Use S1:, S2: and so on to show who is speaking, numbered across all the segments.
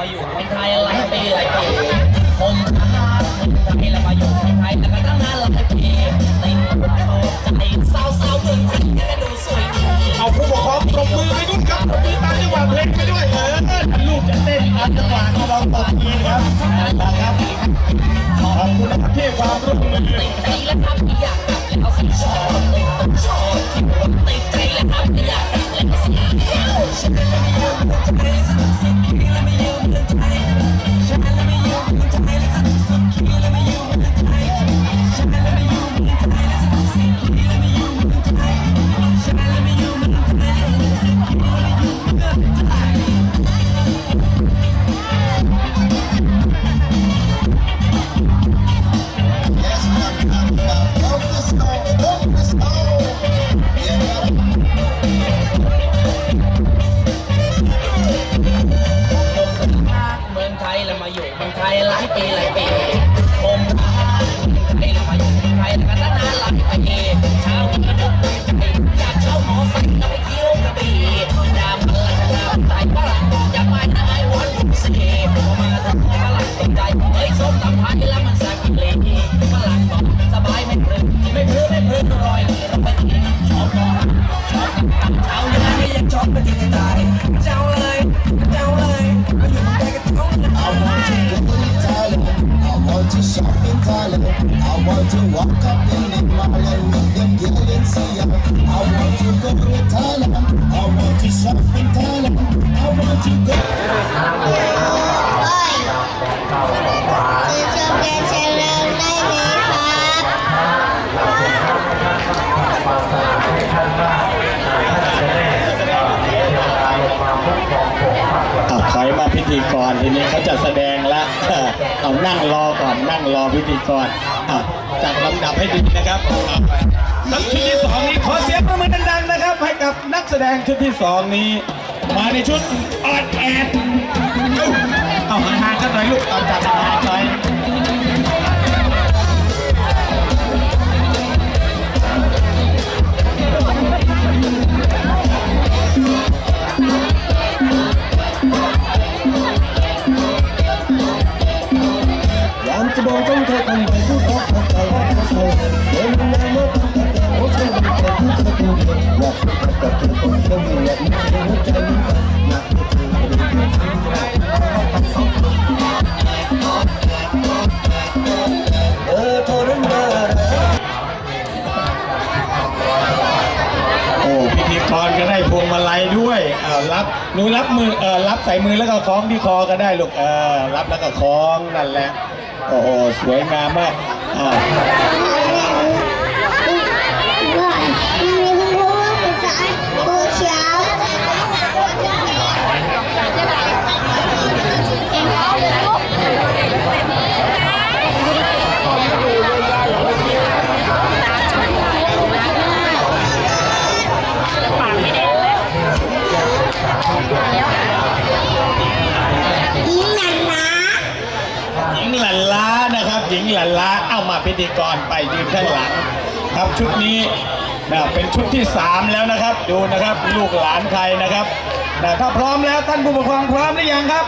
S1: มาอยู่เมืองไทยหลายปีหลายปีผมรักเมืองไทยแล้วมาอยู่เมืองไทยแล้วก็ จะ
S2: เต้นตามจังหวะที่เราตบมือครับนะครับ ขอบคุณนะครับที่ความร่วมมือ
S1: ตีแล้วครับอยากกลับแล้วสิ ฝรั่งตกใจเฮ้ยส้มตำไทยแล้วมันแซ่บเลยฝรั่งบอกสบายไม่เพลินไม่เพลินไม่เพลินรอยเราไปกินชอบนอนชอบกับเช้ายังไงยังชอบไปที่ไหนเจ้าเลยเจ้าเลยมาอยู่เมืองไทยกับเจ้าเลย
S3: I want to go to Thailand. I want to shop in Thailand. I want to walk up in the mall and meet them girls and see ya. I want to go to Thailand. I want to shop in Thailand. I want to go.
S4: เอ้ยจะชมแกเชลเลได้ไหมครับ
S2: อะถอยมาพิธีกรทีนี้เขาจะแสดงแล้วเอานั่งรอก่อนนั่งรอพิธีกรจัดลำดับให้ดีนะครับอะครับชุดที่สองนี้ขอเสียงประมือดังๆนะครับ ให้กับนักแสดงชุดที่สองนี้ มาในชุดออดแอด เอาห่างๆกันหน่อยลูกเอาจัดห่างๆหน่อย
S3: ยากจะบอกต้องเธอคนไปพูดรักกับใจรักกับใจเดินมาเมื่อตั้งแต่โอ้เธอเป็นที่เธอดูเอยากสุดกับเธอคนเธอมีอยากมีเธอหัวใจ
S2: พิธีกรก็ได้พวงมาลัยด้วยอ้าวรับหนูรับมือเออรับใส่มือแล้วก็คล้องที่คอก็ได้ลูกเออรับแล้วก็คล้องนั่นแหละโอ้โหสวยงามมากอ่า
S4: ว
S2: งหลันล้าเอามาพิธีกรไปยืนข้างหลังครับชุดนี้นะเป็นชุดที่สามแล้วนะครับดูนะครับลูกหลานใครนะครับนะถ้าพร้อมแล้วท่านผู้ปกครองพร้อมหรือยังครับ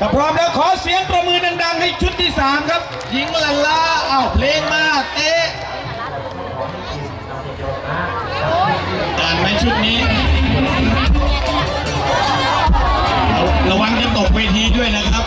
S2: ถ้าพร้อมแล้วขอเสียงประมือดังๆ ให้ชุดที่สามครับ หญิงลันล้าเอาเพลงมาเตะอ่านไหมชุดนี้ ระวังจะตกเวทีด้วยนะครับ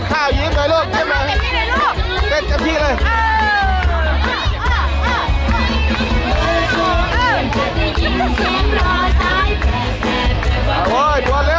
S5: นข้าวยิ้มเลยลูกยิ้
S6: มเลเป็นที่เลย
S5: ลก
S7: เจมี่เลยโอ้ยบอล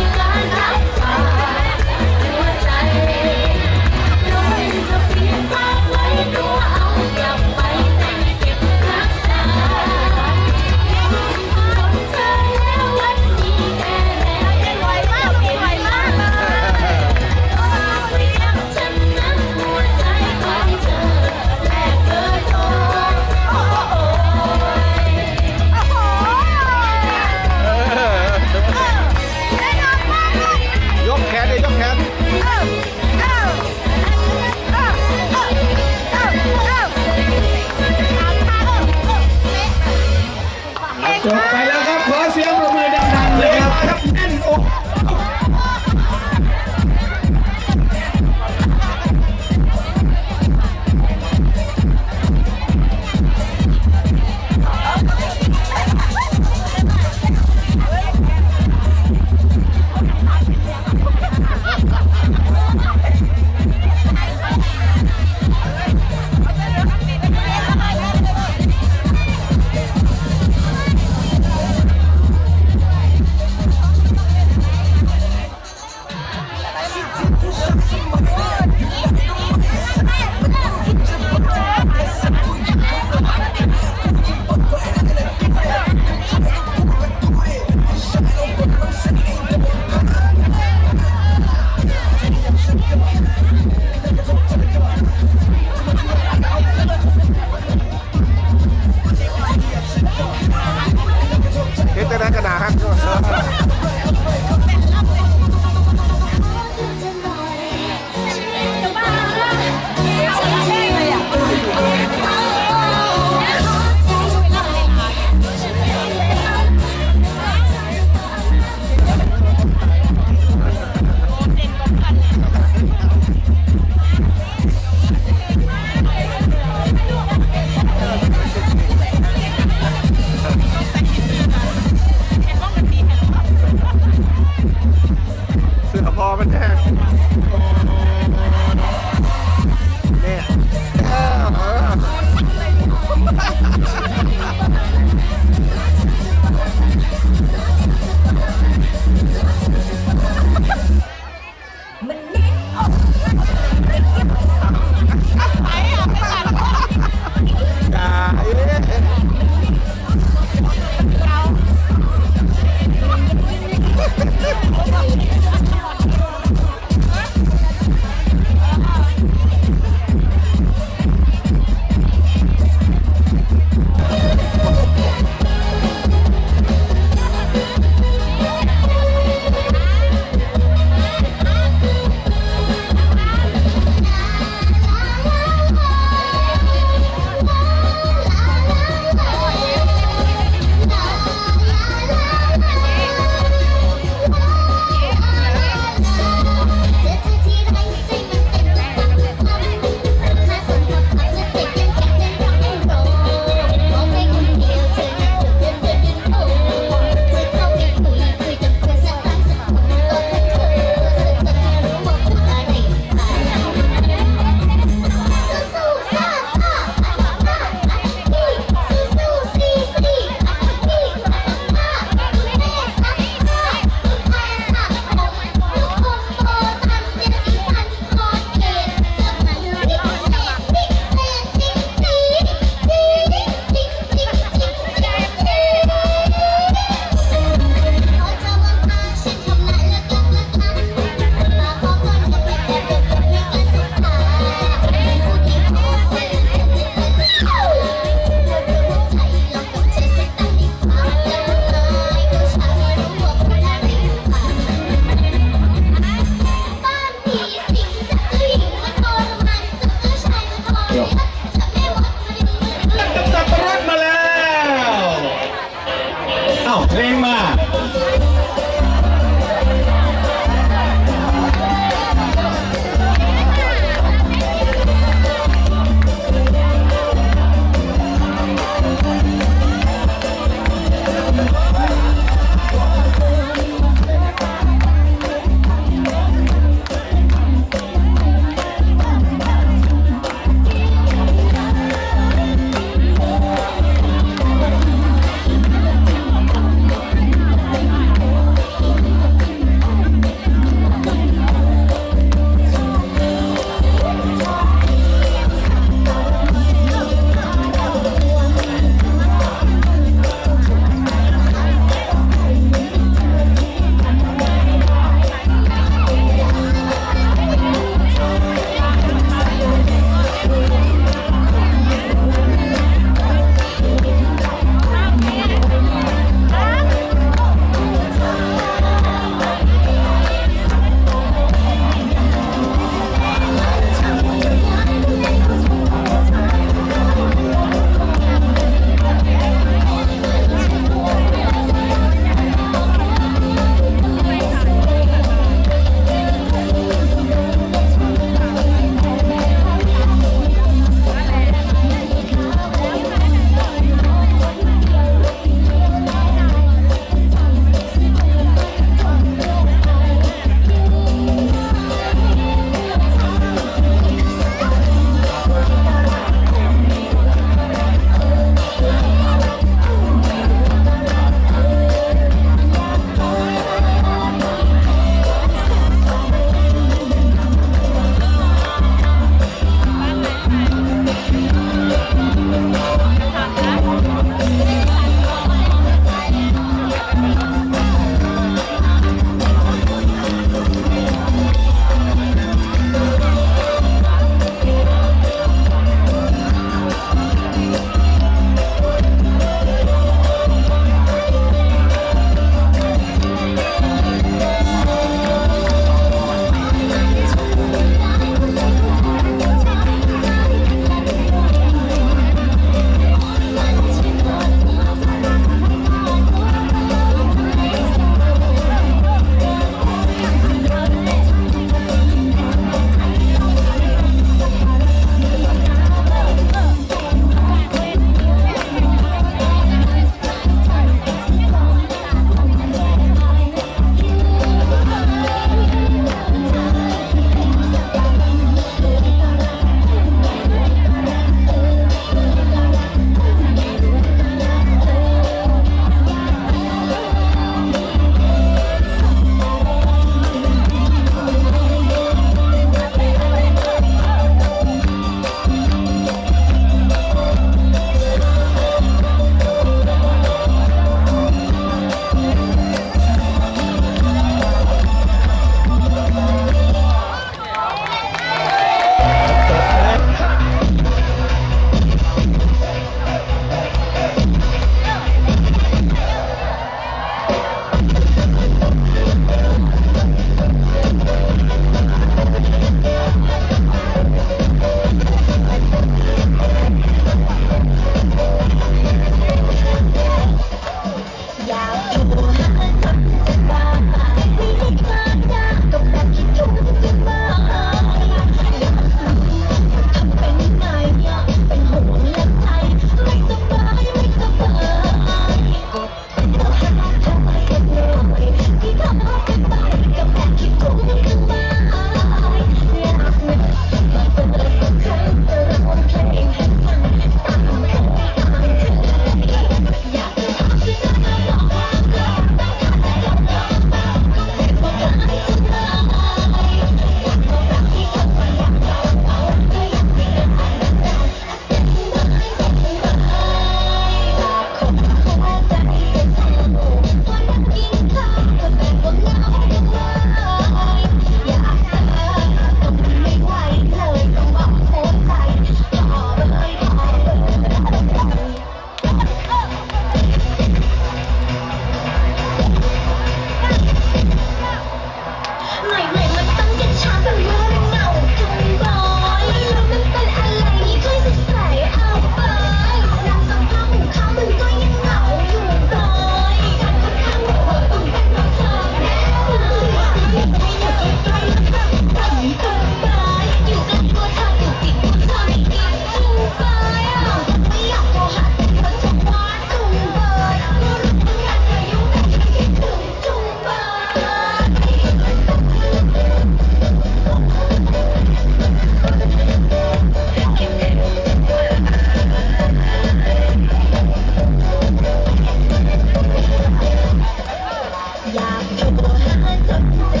S7: I'm oh, oh, oh, oh,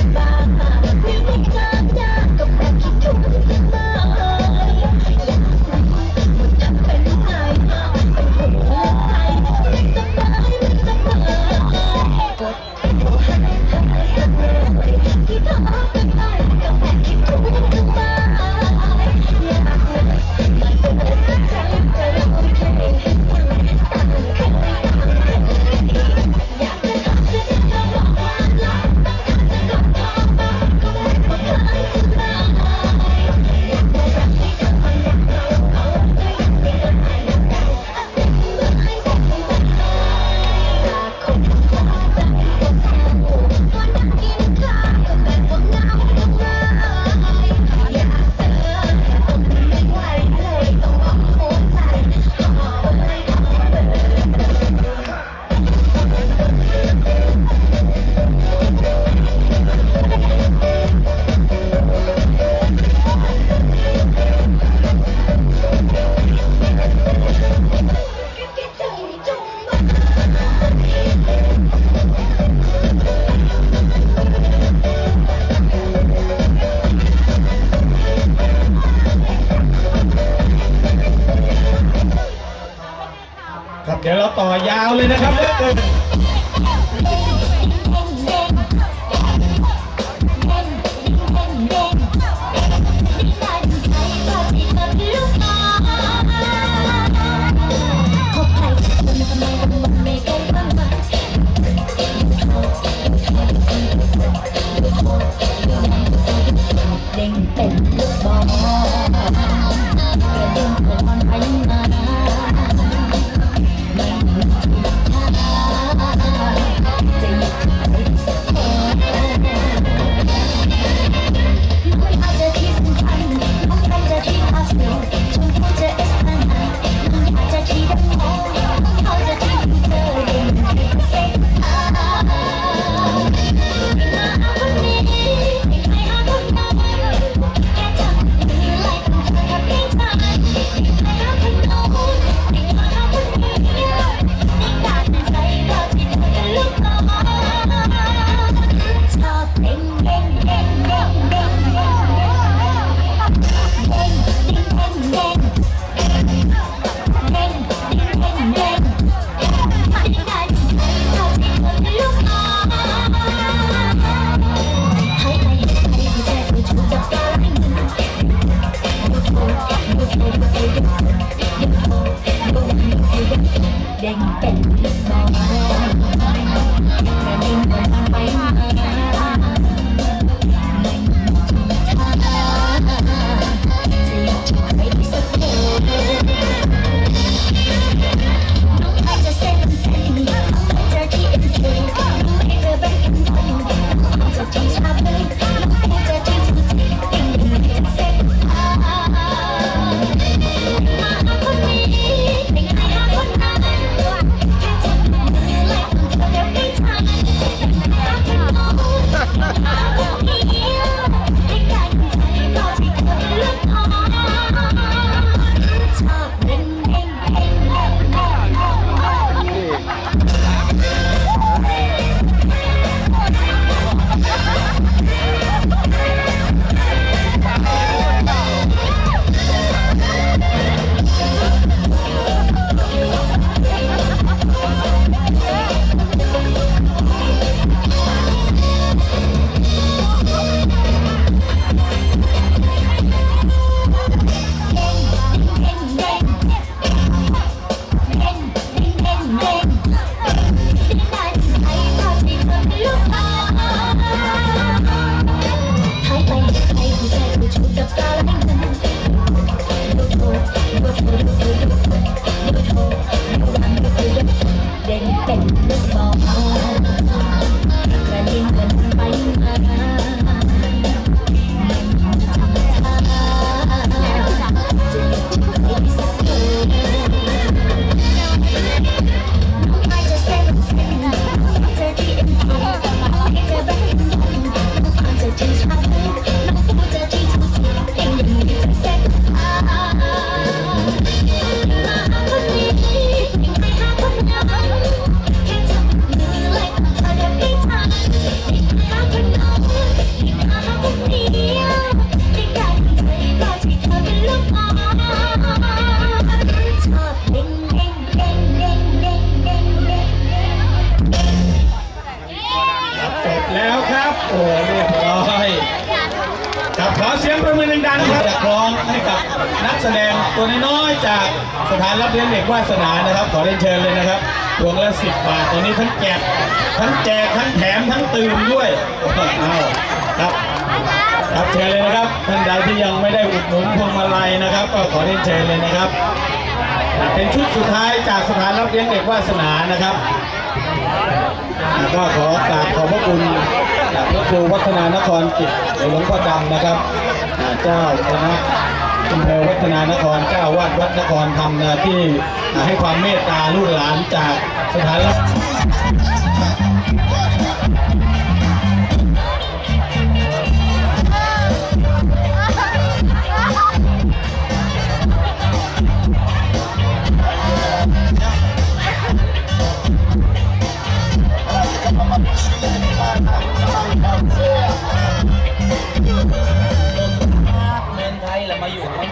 S7: โอ้เรี
S2: ยบร้อยขอเสียงประมือดังๆครับร้องให้กับนักแสดงตัวน้อยๆจากสถานรับเลี้ยงเด็กวาสนานะครับ ขอเรียนเชิญเลยนะครับดวงละสิบบาทตัวนี้ทั้งแจกทั้งแจกทั้งแถมทั้งตื่นด้วยเอาครับครับเชิญเลยนะครับท่านใดที่ยังไม่ได้อุดหนุนพวงมาลัยนะครับ ก็ขอเรียนเชิญเลยนะครับ เป็นชุดสุดท้ายจากสถานรับเลี้ยงเด็กวาสนานะครับ ก็ขอกราบขอบพระคุณพระครูวัฒนานครกิจหลวงพ่อดำนะครับเจ้าคณะอำเภอวัฒนานครเจ้าวาดวัดนครธรรมที่ให้ความเมตตาลูกหลานจากสถานรับ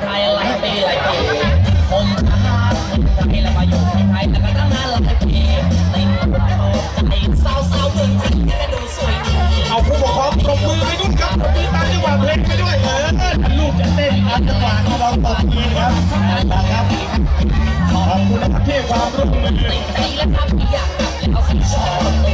S1: ไทยหลายปีหลายปีผมทหารคนไทยแล้มาอยู่ที่ไทยแต่ก็ทำงานหลายปีติดเข้าใจสาวสาวเมืองไทยแค่ดูสวย
S2: เอาผู้ปกครองตบมือไปด้วยครับปบมือตามจังหวะเพลงไปด้วยเออลูกจะเต้นตามจังหวะก็ลองปรบมือครับนครับขอบคุณที่ความร่วมมือ
S1: ติดใจและทำรับอยากกลับแล้วสิชอบ